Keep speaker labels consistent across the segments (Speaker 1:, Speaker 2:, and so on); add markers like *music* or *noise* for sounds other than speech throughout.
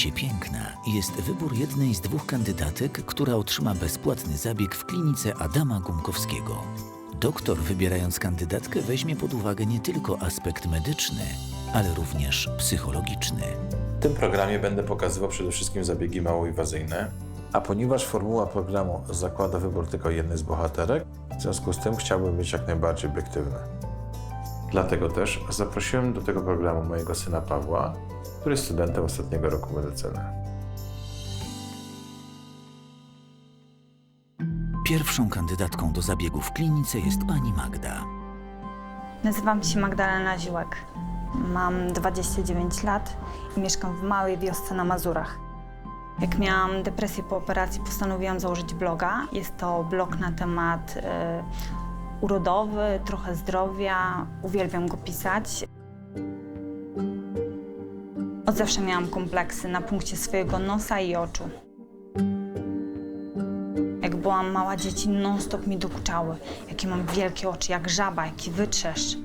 Speaker 1: się piękna jest wybór jednej z dwóch kandydatek, która otrzyma bezpłatny zabieg w klinice Adama Gumkowskiego. Doktor, wybierając kandydatkę, weźmie pod uwagę nie tylko aspekt medyczny, ale również psychologiczny.
Speaker 2: W tym programie będę pokazywał przede wszystkim zabiegi małoinwazyjne, a ponieważ formuła programu zakłada wybór tylko jednej z bohaterek, w związku z tym chciałbym być jak najbardziej obiektywny. Dlatego też zaprosiłem do tego programu mojego syna Pawła, który jest studentem ostatniego roku medycyny.
Speaker 1: Pierwszą kandydatką do zabiegu w klinice jest pani Magda.
Speaker 3: Nazywam się Magdalena Ziłek. Mam 29 lat i mieszkam w małej wiosce na Mazurach. Jak miałam depresję po operacji, postanowiłam założyć bloga. Jest to blog na temat e, urodowy, trochę zdrowia. Uwielbiam go pisać. Od zawsze miałam kompleksy na punkcie swojego nosa i oczu. Jak byłam mała, dzieci non-stop mi dokuczały. Jakie mam wielkie oczy, jak żaba, jaki wytrzeszcz.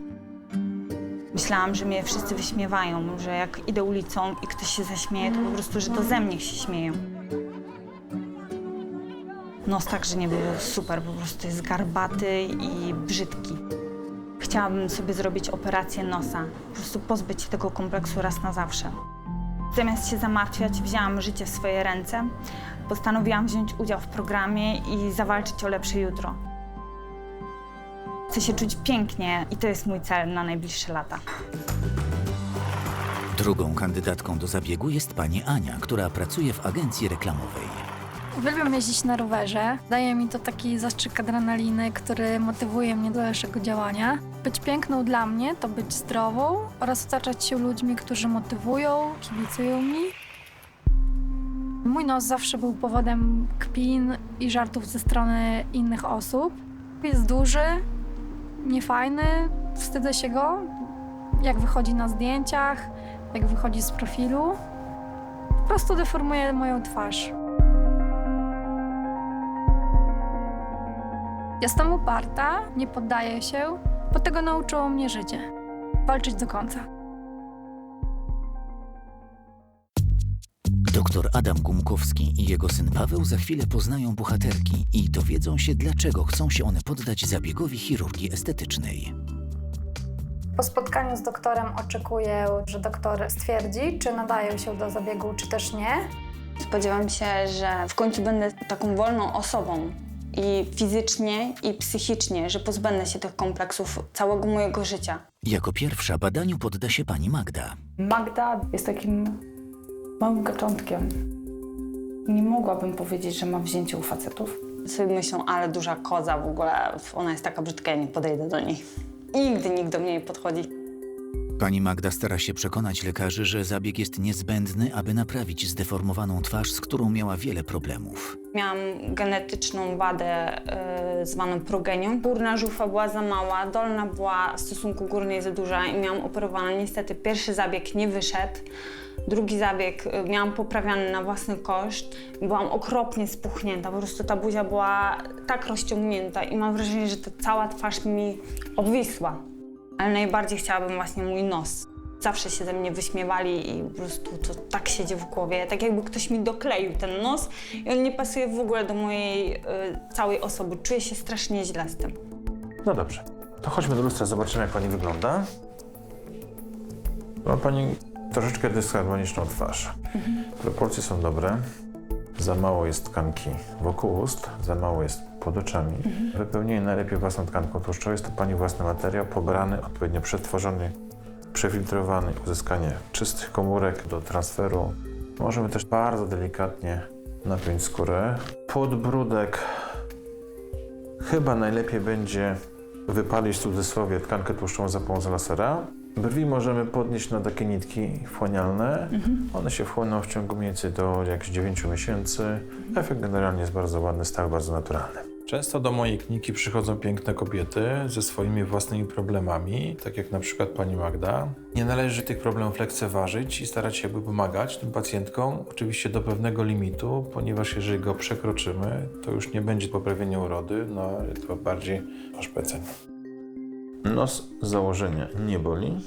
Speaker 3: Myślałam, że mnie wszyscy wyśmiewają, że jak idę ulicą i ktoś się zaśmieje, to po prostu, że to ze mnie się śmieją. Nos także nie był super, po prostu jest garbaty i brzydki. Chciałabym sobie zrobić operację nosa, po prostu pozbyć się tego kompleksu raz na zawsze. Zamiast się zamartwiać, wzięłam życie w swoje ręce. Postanowiłam wziąć udział w programie i zawalczyć o lepsze jutro. Chcę się czuć pięknie i to jest mój cel na najbliższe lata.
Speaker 1: Drugą kandydatką do zabiegu jest pani Ania, która pracuje w agencji reklamowej.
Speaker 4: Uwielbiam jeździć na rowerze. Daje mi to taki zastrzyk adrenaliny, który motywuje mnie do dalszego działania. Być piękną dla mnie to być zdrową oraz otaczać się ludźmi, którzy motywują, kibicują mi. Mój nos zawsze był powodem kpin i żartów ze strony innych osób. Jest duży, niefajny, wstydzę się go, jak wychodzi na zdjęciach, jak wychodzi z profilu. Po prostu deformuje moją twarz. Jestem uparta, nie poddaję się, bo tego nauczyło mnie życie. Walczyć do końca.
Speaker 1: Doktor Adam Gumkowski i jego syn Paweł za chwilę poznają bohaterki i dowiedzą się, dlaczego chcą się one poddać zabiegowi chirurgii estetycznej.
Speaker 4: Po spotkaniu z doktorem oczekuję, że doktor stwierdzi, czy nadają się do zabiegu, czy też nie.
Speaker 3: Spodziewam się, że w końcu będę taką wolną osobą i fizycznie, i psychicznie, że pozbędę się tych kompleksów całego mojego życia.
Speaker 1: Jako pierwsza badaniu podda się pani Magda.
Speaker 5: Magda jest takim małym gaczątkiem. Nie mogłabym powiedzieć, że ma wzięcie u facetów.
Speaker 3: Sobie myślą, ale duża koza w ogóle, ona jest taka brzydka, ja nie podejdę do niej. Nigdy nikt do mnie nie podchodzi.
Speaker 1: Pani Magda stara się przekonać lekarzy, że zabieg jest niezbędny, aby naprawić zdeformowaną twarz, z którą miała wiele problemów.
Speaker 3: Miałam genetyczną wadę y, zwaną progenią. Górna żuchwa była za mała, dolna była w stosunku górnej za duża i miałam operowane. Niestety pierwszy zabieg nie wyszedł. Drugi zabieg y, miałam poprawiany na własny koszt. Byłam okropnie spuchnięta, po prostu ta buzia była tak rozciągnięta i mam wrażenie, że ta cała twarz mi obwisła. Ale najbardziej chciałabym właśnie mój nos. Zawsze się ze mnie wyśmiewali i po prostu to tak siedzi w głowie, tak jakby ktoś mi dokleił ten nos i on nie pasuje w ogóle do mojej y, całej osoby. Czuję się strasznie źle z tym.
Speaker 2: No dobrze, to chodźmy do lustra, zobaczymy jak pani wygląda. Ma pani troszeczkę dysharmoniczną twarz. Proporcje są dobre. Za mało jest tkanki wokół ust, za mało jest pod oczami. Wypełnienie najlepiej własną tkanką tłuszczową. Jest to pani własny materiał, pobrany, odpowiednio przetworzony, przefiltrowany, uzyskanie czystych komórek do transferu. Możemy też bardzo delikatnie napiąć skórę. Podbródek Chyba najlepiej będzie wypalić w cudzysłowie tkankę tłuszczową za pomocą lasera. Brwi możemy podnieść na takie nitki wchłanialne. One się wchłoną w ciągu mniej więcej do jakichś 9 miesięcy. Efekt generalnie jest bardzo ładny, stał bardzo naturalny. Często do mojej kliniki przychodzą piękne kobiety ze swoimi własnymi problemami, tak jak na przykład pani Magda. Nie należy tych problemów lekceważyć i starać się jakby pomagać tym pacjentkom, oczywiście do pewnego limitu, ponieważ jeżeli go przekroczymy, to już nie będzie poprawienia urody, no ale to bardziej oszpecenie. Nos z założenia nie boli.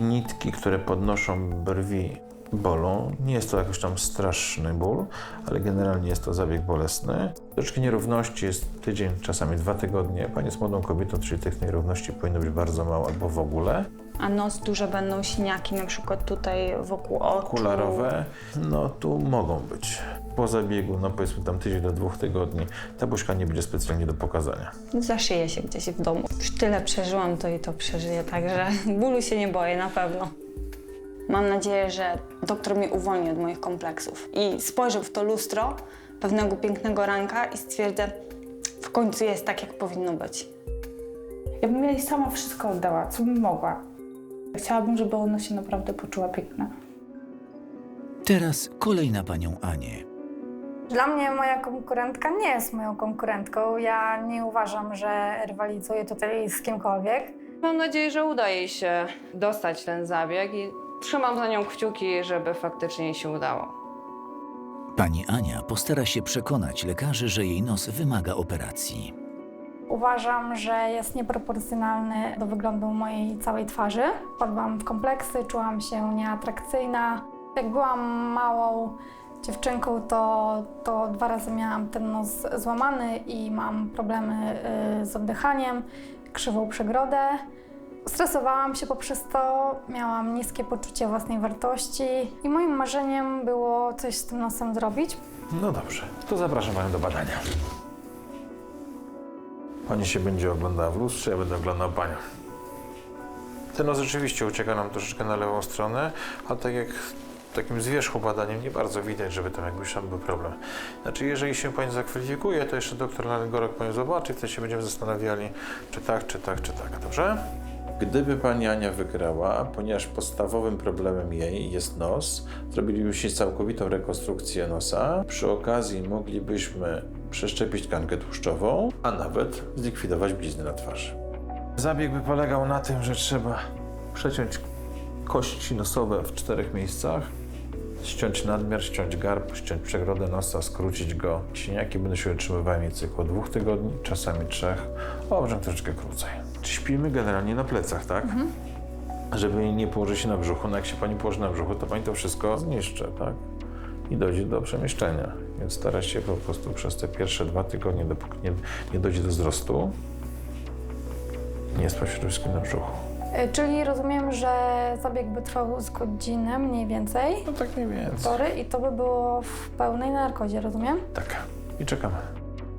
Speaker 2: Nitki, które podnoszą brwi, bolą. Nie jest to jakiś tam straszny ból, ale generalnie jest to zabieg bolesny. Troszkę nierówności jest tydzień, czasami dwa tygodnie. Pani jest młodą kobietą, czyli tych nierówności powinno być bardzo mało albo w ogóle.
Speaker 3: A nos duże będą siniaki, na przykład tutaj wokół oczu.
Speaker 2: Okularowe, no tu mogą być. Po zabiegu, no powiedzmy tam tydzień do dwóch tygodni, ta buźka nie będzie specjalnie do pokazania.
Speaker 3: Zaszyję się gdzieś w domu. Już tyle przeżyłam, to i to przeżyję, także *laughs* bólu się nie boję na pewno. Mam nadzieję, że doktor mnie uwolni od moich kompleksów i spojrzy w to lustro pewnego pięknego ranka i stwierdzę, w końcu jest tak, jak powinno być.
Speaker 5: Ja bym jej sama wszystko oddała, co bym mogła. Chciałabym, żeby ona się naprawdę poczuła piękna.
Speaker 1: Teraz kolej na panią Anię.
Speaker 4: Dla mnie moja konkurentka nie jest moją konkurentką. Ja nie uważam, że rywalizuję tutaj z kimkolwiek.
Speaker 6: Mam nadzieję, że uda jej się dostać ten zabieg i trzymam za nią kciuki, żeby faktycznie jej się udało.
Speaker 1: Pani Ania postara się przekonać lekarzy, że jej nos wymaga operacji.
Speaker 4: Uważam, że jest nieproporcjonalny do wyglądu mojej całej twarzy. Wpadłam w kompleksy, czułam się nieatrakcyjna. Jak byłam małą dziewczynką, to, to dwa razy miałam ten nos złamany i mam problemy y, z oddychaniem, krzywą przegrodę. Stresowałam się poprzez to, miałam niskie poczucie własnej wartości i moim marzeniem było coś z tym nosem zrobić.
Speaker 2: No dobrze, to zapraszam panią do badania. Pani się będzie oglądała w lustrze, ja będę oglądał panią. Ten nos rzeczywiście ucieka nam troszeczkę na lewą stronę, a tak jak takim z wierzchu badaniem nie bardzo widać, żeby tam jakiś tam był problem. Znaczy, jeżeli się pani zakwalifikuje, to jeszcze doktor laryngolog panią zobaczy wtedy się będziemy zastanawiali, czy tak, czy tak, czy tak. Dobrze? Gdyby pani Ania wygrała, ponieważ podstawowym problemem jej jest nos, zrobilibyśmy całkowitą rekonstrukcję nosa. Przy okazji moglibyśmy przeszczepić tkankę tłuszczową, a nawet zlikwidować blizny na twarzy. Zabieg by polegał na tym, że trzeba przeciąć kości nosowe w czterech miejscach, ściąć nadmiar, ściąć garb, ściąć przegrodę nosa, skrócić go. Siniaki będą się utrzymywały mniej około dwóch tygodni, czasami trzech, może troszeczkę krócej. Śpimy generalnie na plecach, tak? Żeby nie położyć się na brzuchu. No jak się pani położy na brzuchu, to pani to wszystko zniszczy, tak? I dojdzie do przemieszczenia. Więc stara się po prostu przez te pierwsze dwa tygodnie, dopóki nie, nie dojdzie do wzrostu, nie spać przede wszystkim na brzuchu.
Speaker 4: Y, Czyli rozumiem, że zabieg by trwał z godzinę mniej więcej.
Speaker 2: No tak mniej więcej.
Speaker 4: Tory i to by było w pełnej narkozie, rozumiem?
Speaker 2: Tak. I czekamy.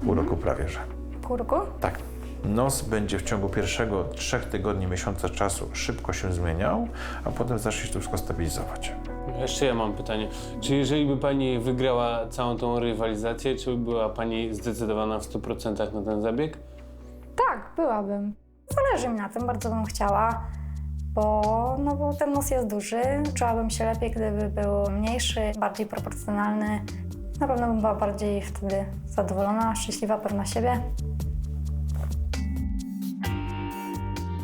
Speaker 2: Pół roku prawie, że.
Speaker 4: Kurku?
Speaker 2: Tak. Nos będzie w ciągu pierwszego trzech tygodni, miesiąca czasu szybko się zmieniał, a potem zacznie się to wszystko stabilizować.
Speaker 7: Jeszcze ja mam pytanie. Czy jeżeli by pani wygrała całą tą rywalizację, czy by była pani zdecydowana w 100% na ten zabieg?
Speaker 4: Tak, byłabym. Zależy mi na tym, bardzo bym chciała, bo, no bo ten nos jest duży. Czułabym się lepiej, gdyby był mniejszy, bardziej proporcjonalny. Na pewno bym była bardziej wtedy zadowolona, szczęśliwa, pewna siebie.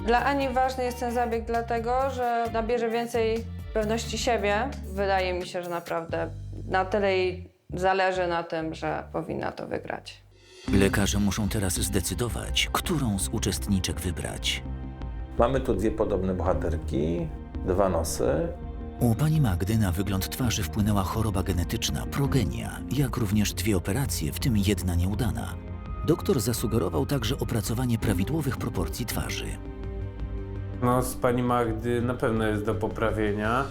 Speaker 6: Dla Ani ważny jest ten zabieg dlatego, że nabierze więcej pewności siebie. Wydaje mi się, że naprawdę na tyle jej zależy na tym, że powinna to wygrać.
Speaker 1: Lekarze muszą teraz zdecydować, którą z uczestniczek wybrać.
Speaker 2: Mamy tu dwie podobne bohaterki, dwa nosy.
Speaker 1: U pani Magdy na wygląd twarzy wpłynęła choroba genetyczna, progenia, jak również dwie operacje, w tym jedna nieudana. Doktor zasugerował także opracowanie prawidłowych proporcji twarzy.
Speaker 7: No, z pani Magdy na pewno jest do poprawienia.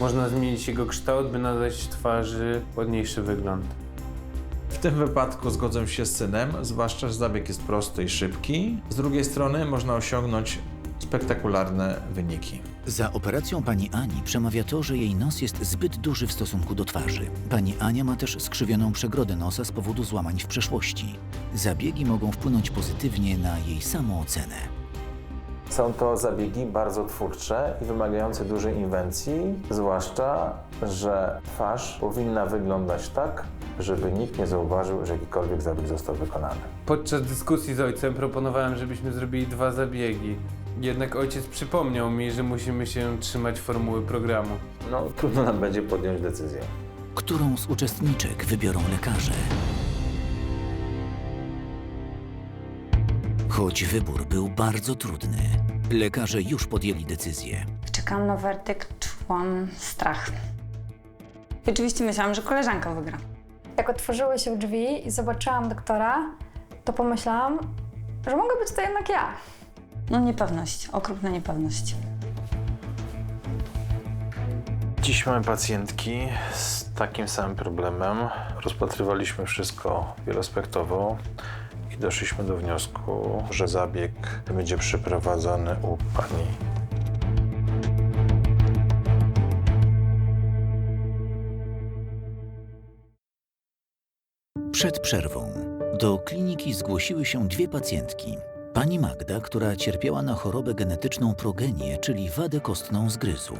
Speaker 7: Można zmienić jego kształt, by nadać twarzy ładniejszy wygląd.
Speaker 2: W tym wypadku zgodzę się z synem, zwłaszcza, że zabieg jest prosty i szybki. Z drugiej strony można osiągnąć spektakularne wyniki.
Speaker 1: Za operacją pani Ani przemawia to, że jej nos jest zbyt duży w stosunku do twarzy. Pani Ania ma też skrzywioną przegrodę nosa z powodu złamań w przeszłości. Zabiegi mogą wpłynąć pozytywnie na jej samoocenę.
Speaker 2: Są to zabiegi bardzo twórcze i wymagające dużej inwencji, zwłaszcza, że twarz powinna wyglądać tak, żeby nikt nie zauważył, że jakikolwiek zabieg został wykonany.
Speaker 7: Podczas dyskusji z ojcem proponowałem, żebyśmy zrobili dwa zabiegi. Jednak ojciec przypomniał mi, że musimy się trzymać formuły programu.
Speaker 2: No, trudno nam będzie podjąć decyzję.
Speaker 1: Którą z uczestniczek wybiorą lekarze? Choć wybór był bardzo trudny, lekarze już podjęli decyzję.
Speaker 3: Czy czekałam na werdykt, czułam strach. I oczywiście myślałam, że koleżanka wygra.
Speaker 4: Jak otworzyły się drzwi i zobaczyłam doktora, to pomyślałam, że mogę być to jednak ja.
Speaker 3: No niepewność, okropna niepewność.
Speaker 2: Dziś mamy pacjentki z takim samym problemem. Rozpatrywaliśmy wszystko wieloaspektowo i doszliśmy do wniosku, że zabieg będzie przeprowadzony u pani.
Speaker 1: Przed przerwą do kliniki zgłosiły się dwie pacjentki. Pani Magda, która cierpiała na chorobę genetyczną progenię, czyli wadę kostną zgryzu.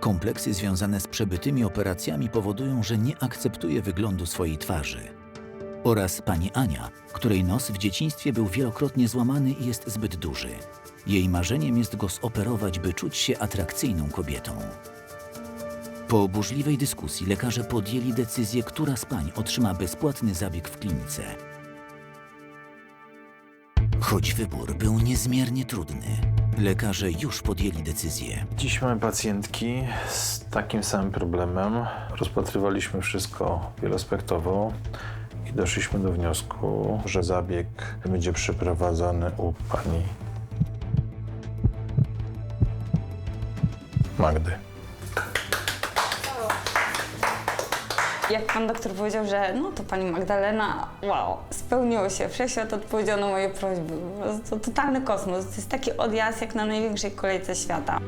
Speaker 1: Kompleksy związane z przebytymi operacjami powodują, że nie akceptuje wyglądu swojej twarzy. Oraz pani Ania, której nos w dzieciństwie był wielokrotnie złamany i jest zbyt duży. Jej marzeniem jest go zoperować, by czuć się atrakcyjną kobietą. Po burzliwej dyskusji lekarze podjęli decyzję, która z pań otrzyma bezpłatny zabieg w klinice. Choć wybór był niezmiernie trudny, lekarze już podjęli decyzję.
Speaker 2: Dziś mamy pacjentki z takim samym problemem. Rozpatrywaliśmy wszystko wieloaspektowo i doszliśmy do wniosku, że zabieg będzie przeprowadzony u pani Magdy.
Speaker 3: Jak pan doktor powiedział, że no to pani Magdalena, wow, spełniło się, wszechświat odpowiedział na moje prośby. Po prostu totalny kosmos. To jest taki odjazd jak na największej kolejce świata.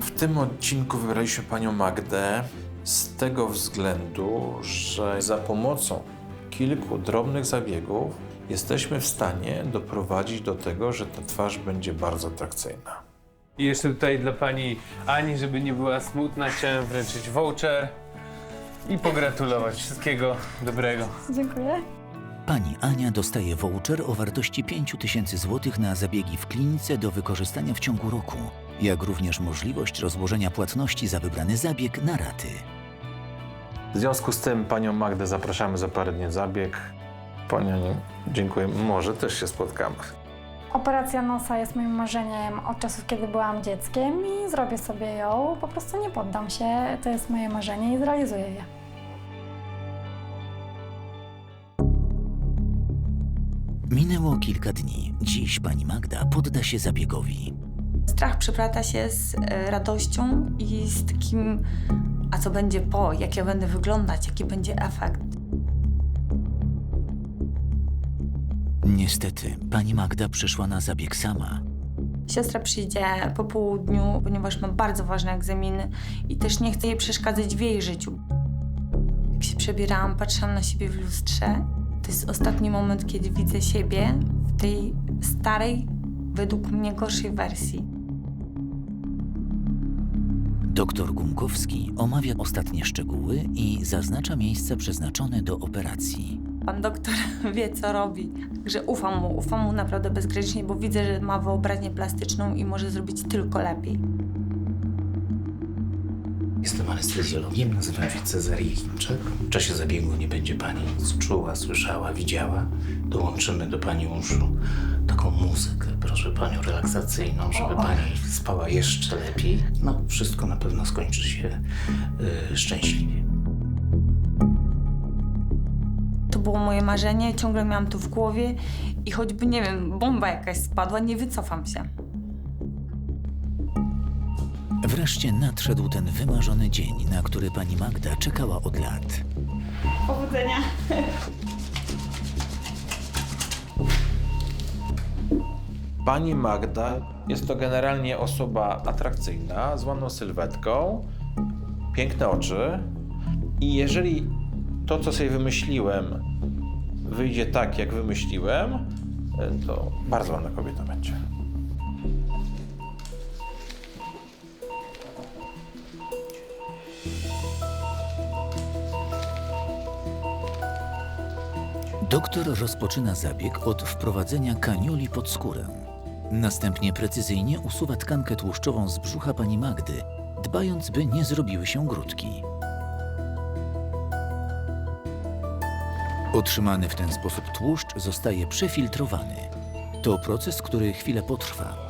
Speaker 2: W tym odcinku wybraliśmy panią Magdę z tego względu, że za pomocą kilku drobnych zabiegów jesteśmy w stanie doprowadzić do tego, że ta twarz będzie bardzo atrakcyjna.
Speaker 7: I jeszcze tutaj dla pani Ani, żeby nie była smutna, chciałem wręczyć voucher i pogratulować. Wszystkiego dobrego.
Speaker 4: Dziękuję.
Speaker 1: Pani Ania dostaje voucher o wartości 5000 zł na zabiegi w klinice do wykorzystania w ciągu roku, jak również możliwość rozłożenia płatności za wybrany zabieg na raty.
Speaker 2: W związku z tym panią Magdę zapraszamy za parę dni na zabieg. Pani Aniu, dziękuję. Może też się spotkamy.
Speaker 4: Operacja nosa jest moim marzeniem od czasów, kiedy byłam dzieckiem i zrobię sobie ją. Po prostu nie poddam się. To jest moje marzenie i zrealizuję je.
Speaker 1: Minęło kilka dni. Dziś pani Magda podda się zabiegowi.
Speaker 3: Strach przeplata się z e, radością i z takim, a co będzie po, jak ja będę wyglądać, jaki będzie efekt.
Speaker 1: Niestety, pani Magda przyszła na zabieg sama.
Speaker 3: Siostra przyjdzie po południu, ponieważ ma bardzo ważne egzaminy i też nie chcę jej przeszkadzać w jej życiu. Jak się przebierałam, patrzyłam na siebie w lustrze. To jest ostatni moment, kiedy widzę siebie w tej starej, według mnie gorszej wersji.
Speaker 1: Doktor Gumkowski omawia ostatnie szczegóły i zaznacza miejsca przeznaczone do operacji.
Speaker 3: Pan doktor *laughs* wie, co robi. Że ufam mu, ufam mu naprawdę bezgranicznie, bo widzę, że ma wyobraźnię plastyczną i może zrobić tylko lepiej.
Speaker 8: Jestem anestezjologiem, nazywam się Cezary Chińczyk. W czasie zabiegu nie będzie pani nic czuła, słyszała, widziała. Dołączymy do pani uszu taką muzykę, proszę panią, relaksacyjną, żeby pani spała jeszcze lepiej. No, wszystko na pewno skończy się y, szczęśliwie.
Speaker 3: To było moje marzenie, ciągle miałam to w głowie i choćby, nie wiem, bomba jakaś spadła, nie wycofam się.
Speaker 1: Wreszcie nadszedł ten wymarzony dzień, na który pani Magda czekała od lat.
Speaker 3: Powodzenia.
Speaker 2: Pani Magda jest to generalnie osoba atrakcyjna, z ładną sylwetką, piękne oczy. I jeżeli to, co sobie wymyśliłem, wyjdzie tak, jak wymyśliłem, to bardzo ładna kobieta będzie.
Speaker 1: Doktor rozpoczyna zabieg od wprowadzenia kaniuli pod skórę. Następnie precyzyjnie usuwa tkankę tłuszczową z brzucha pani Magdy, dbając, by nie zrobiły się grudki. Otrzymany w ten sposób tłuszcz zostaje przefiltrowany. To proces, który chwilę potrwa.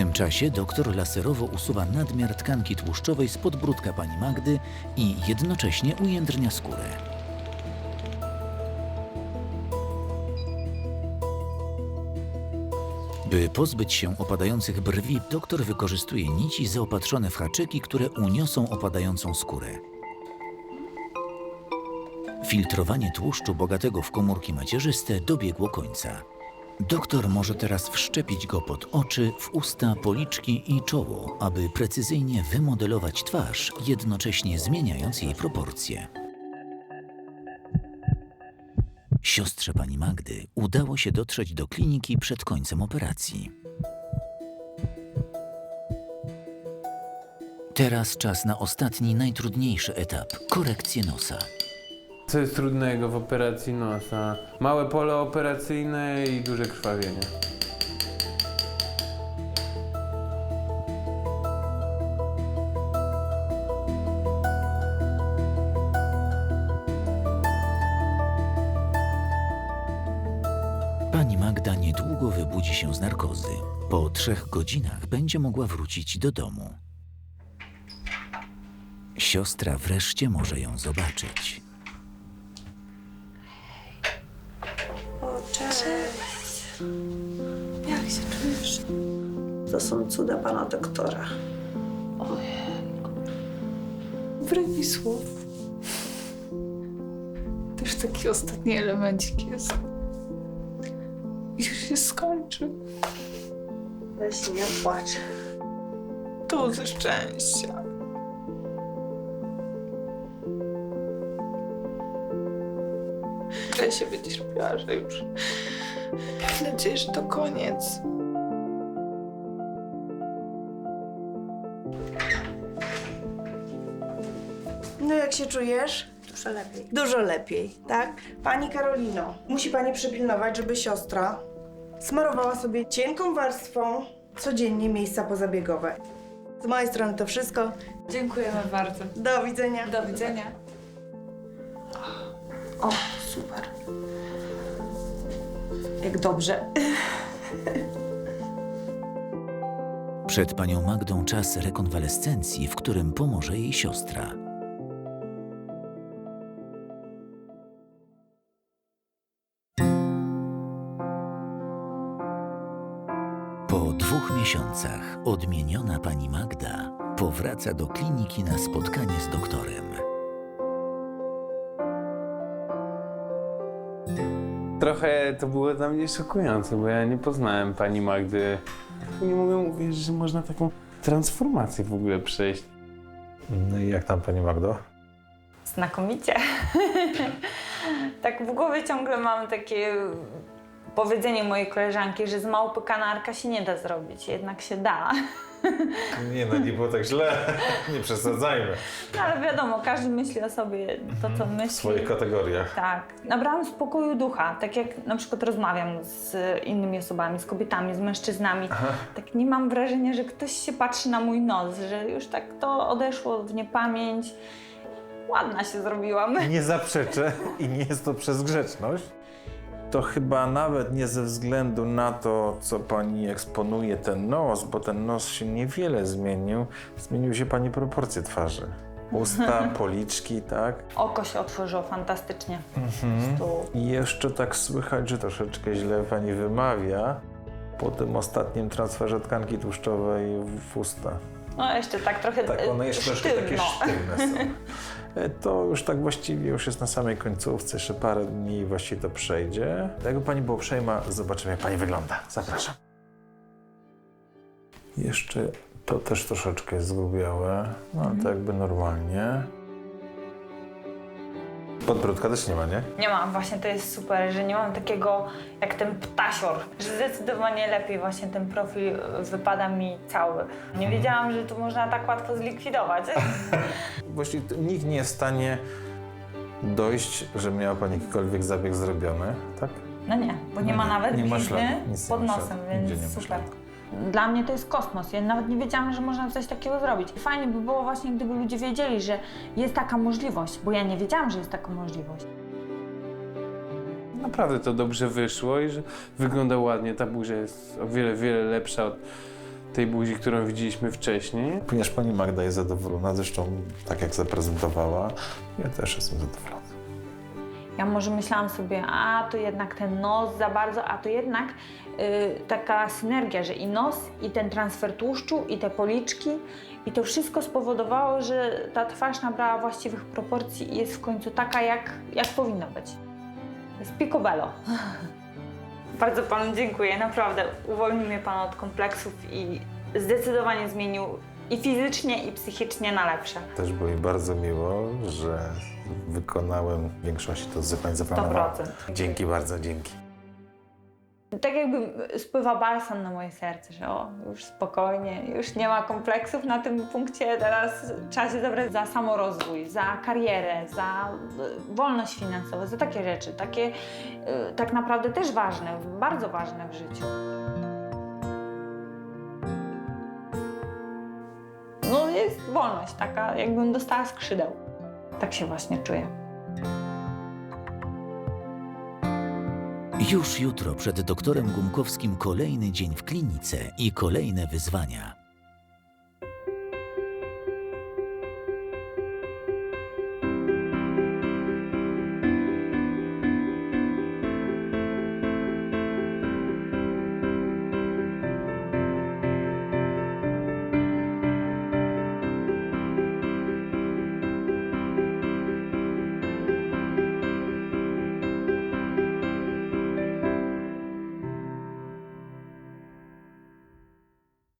Speaker 1: tym czasie doktor laserowo usuwa nadmiar tkanki tłuszczowej z podbródka pani Magdy i jednocześnie ujędrnia skórę. By pozbyć się opadających brwi, doktor wykorzystuje nici zaopatrzone w haczyki, które uniosą opadającą skórę. Filtrowanie tłuszczu bogatego w komórki macierzyste dobiegło końca. Doktor może teraz wszczepić go pod oczy, w usta, policzki i czoło, aby precyzyjnie wymodelować twarz, jednocześnie zmieniając jej proporcje. Siostrze pani Magdy udało się dotrzeć do kliniki przed końcem operacji. Teraz czas na ostatni, najtrudniejszy etap korekcję nosa.
Speaker 7: Co jest trudnego w operacji nosa? Małe pole operacyjne i duże krwawienie.
Speaker 1: Trzech godzinach będzie mogła wrócić do domu. Siostra wreszcie może ją zobaczyć.
Speaker 9: Jak się czujesz? To są cuda pana doktora.
Speaker 5: Brak mi słów. Też taki ostatni elemencik jest. Już się skończy.
Speaker 9: Weź nie płacz.
Speaker 5: Tu ze szczęścia. Tyle się będzie cierpiała, że już... Mam nadzieję, że to koniec.
Speaker 9: No jak się czujesz? Dużo lepiej. Dużo lepiej, tak? Pani Karolino, musi pani przypilnować, żeby siostra smarowała sobie cienką warstwą codziennie miejsca pozabiegowe. Z mojej strony to wszystko.
Speaker 5: Dziękujemy bardzo.
Speaker 9: Do widzenia.
Speaker 5: Do widzenia.
Speaker 9: O, super. Jak dobrze.
Speaker 1: Przed panią Magdą czas rekonwalescencji, w którym pomoże jej siostra. Dwóch miesiącach odmieniona pani Magda powraca do kliniki na spotkanie z doktorem.
Speaker 7: Trochę to było dla mnie szokujące, bo ja nie poznałem pani Magdy. Nie mogę mówić, że można taką transformację w ogóle przejść.
Speaker 2: No i jak tam pani Magdo?
Speaker 3: Znakomicie. *laughs* tak w głowie ciągle mam takie powiedzenie mojej koleżanki, że z małpy kanarka się nie da zrobić, jednak się da. *laughs*
Speaker 2: Nie no, nie było tak źle. Nie przesadzajmy.
Speaker 3: No, ale wiadomo, każdy myśli o sobie to, co myśli.
Speaker 2: W swoich kategoriach.
Speaker 3: Tak. Nabrałam spokoju ducha. Tak jak na przykład rozmawiam z innymi osobami, z kobietami, z mężczyznami. Tak nie mam wrażenia, że ktoś się patrzy na mój nos, że już tak to odeszło w niepamięć. Ładna się zrobiłam.
Speaker 2: Nie zaprzeczę i nie jest to przez grzeczność. To chyba nawet nie ze względu na to, co pani eksponuje ten nos, bo ten nos się niewiele zmienił. Zmieniły się pani proporcje twarzy. Usta, *laughs* policzki, tak?
Speaker 3: Oko się otworzyło fantastycznie. Prostu
Speaker 2: I jeszcze tak słychać, że troszeczkę źle pani wymawia po tym ostatnim transferze tkanki tłuszczowej w usta.
Speaker 3: No jeszcze tak trochę
Speaker 2: Tak, one jeszcze troszkę takie
Speaker 3: sztywno.
Speaker 2: sztywne są. E, To już tak właściwie już jest na samej końcówce, jeszcze parę dni i właściwie to przejdzie. Jakby pani była uprzejma, zobaczymy jak pani wygląda. Zapraszam. Jeszcze to też troszeczkę jest zgubiałe, no ale to jakby normalnie. Podbródka też nie ma, nie?
Speaker 3: Nie mam, właśnie to jest super, że nie mam takiego jak ten ptasior, że zdecydowanie lepiej właśnie ten profil wypada mi cały. Nie wiedziałam, że to można tak łatwo zlikwidować. *laughs*
Speaker 2: Właściwie to nikt nie jest w stanie dojść, że miała pani jakikolwiek zabieg zrobiony, tak?
Speaker 3: No nie, bo nie ma nawet
Speaker 2: nie ma
Speaker 3: blizny
Speaker 2: śladu, nic nie
Speaker 3: pod
Speaker 2: ma
Speaker 3: nosem,
Speaker 2: nigdzie nie
Speaker 3: więc super.
Speaker 2: śladu.
Speaker 3: Dla mnie to jest kosmos. Ja nawet nie wiedziałam, że można coś takiego zrobić. Fajnie by było właśnie, gdyby ludzie wiedzieli, że jest taka możliwość, bo ja nie wiedziałam, że jest taka możliwość.
Speaker 7: Naprawdę to dobrze wyszło i że wygląda ładnie. Ta burza jest o wiele, wiele lepsza od tej buzi, którą widzieliśmy wcześniej.
Speaker 2: Ponieważ pani Magda jest zadowolona, zresztą tak jak zaprezentowała, ja też jestem zadowolony.
Speaker 3: Ja może myślałam sobie, a to jednak ten nos za bardzo, a to jednak taka synergia, że i nos, i ten transfer tłuszczu, i te policzki, i to wszystko spowodowało, że ta twarz nabrała właściwych proporcji i jest w końcu taka, jak, jak powinna być. Jest picobello. *laughs* bardzo Panu dziękuję, naprawdę. Uwolnił mnie Pan od kompleksów i zdecydowanie zmienił i fizycznie, i psychicznie na lepsze.
Speaker 2: Też było mi bardzo miło, że wykonałem w większości to, co pani zaplanowała.
Speaker 3: 100%.
Speaker 2: Dzięki bardzo, dzięki.
Speaker 3: Tak jakby spływa balsam na moje serce, że o, już spokojnie, już nie ma kompleksów na tym punkcie, teraz trzeba się zabrać za samorozwój, za karierę, za y, wolność finansową, za takie rzeczy, takie y, tak naprawdę też ważne, bardzo ważne w życiu. No jest wolność taka, jakbym dostała skrzydeł. Tak się właśnie czuję.
Speaker 1: Już jutro przed doktorem Gumkowskim kolejny dzień w klinice i kolejne wyzwania.